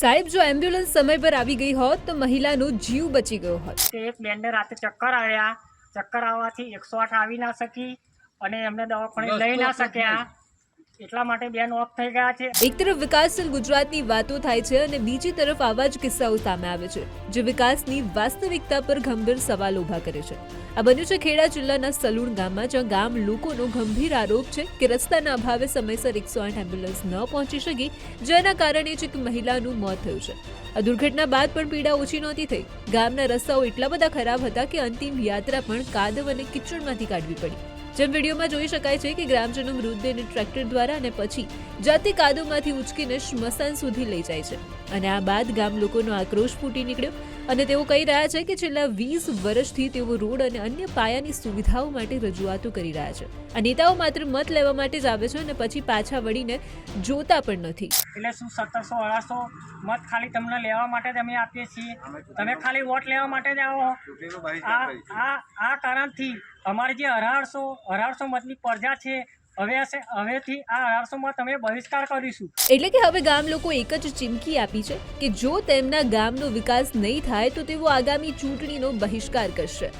સાહેબ જો એમ્બ્યુલન્સ સમય પર આવી ગઈ હોત તો મહિલાનો જીવ બચી ગયો હોત. તે એક બેનને રાતે ચક્કર આવ્યા. ચક્કર આવવાથી એકસો આઠ આવી ના શકી અને એમને દવાખાને લઈ ના શક્યા. એટલા માટે બેન ઓફ થઈ ગયા છે. એક તરફ વિકાસશીલ ગુજરાતની વાતો થાય છે અને બીજી તરફ આવા જ કિસ્સાઓ સામે આવે છે, જે વિકાસની વાસ્તવિકતા પર ગંભીર સવાલ ઊભા કરે છે. આ બન્યું છે ખેડા જિલ્લાના સલુણ ગામમાં, જ્યાં ગામ લોકોનો ગંભીર આરોપ છે કે રસ્તાના અભાવે સમયસર એકસો આઠ એમ્બ્યુલન્સ ન પહોંચી શકી, જેના કારણે જ એક મહિલાનું મોત થયું છે. આ દુર્ઘટના બાદ પણ પીડા ઓછી નહોતી થઈ. ગામના રસ્તાઓ એટલા બધા ખરાબ હતા કે અંતિમ યાત્રા પણ કાદવ અને કિચડમાંથી કાઢવી પડી. જેમ વિડીયોમાં જોઈ શકાય છે કે ગ્રામજનો મૃતદેહને ટ્રેક્ટર દ્વારા અને પછી જાતે કાદવમાંથી ઉચકીને સ્મશાન સુધી લઈ જાય છે. અને આ બાદ ગામ લોકોનો આક્રોશ ફૂટી નીકળ્યો. અને તેઓ કહી રહ્યા છે કે છેલ્લા વીસ વર્ષથી તેઓ રોડ અને અન્ય પાયાની સુવિધાઓ માટે રજૂઆતો કરી રહ્યા છે. આ નેતાઓ માત્ર મત લેવા માટે જ આવે છે અને પછી પાછા વળીને જોતા પણ નથી. એટલે શું સત્તરસો અઢારસો મત ખાલી તમને લેવા માટે જ અમે આપીએ છીએ? તમે ખાલી વોટ લેવા માટે જ આવો. આ આ આ કારણથી અમારે જે અઢારસો અઢારસો મતની પ્રજા છે હવે હવેથી આ અઢારસો તમે બહિષ્કાર કરીશું. એટલે કે હવે ગામ લોકો એક જ ચીમકી આપી છે કે જો તેમના ગામનો વિકાસ નહીં થાય તો તેઓ આગામી ચૂંટણીનો બહિષ્કાર કરશે.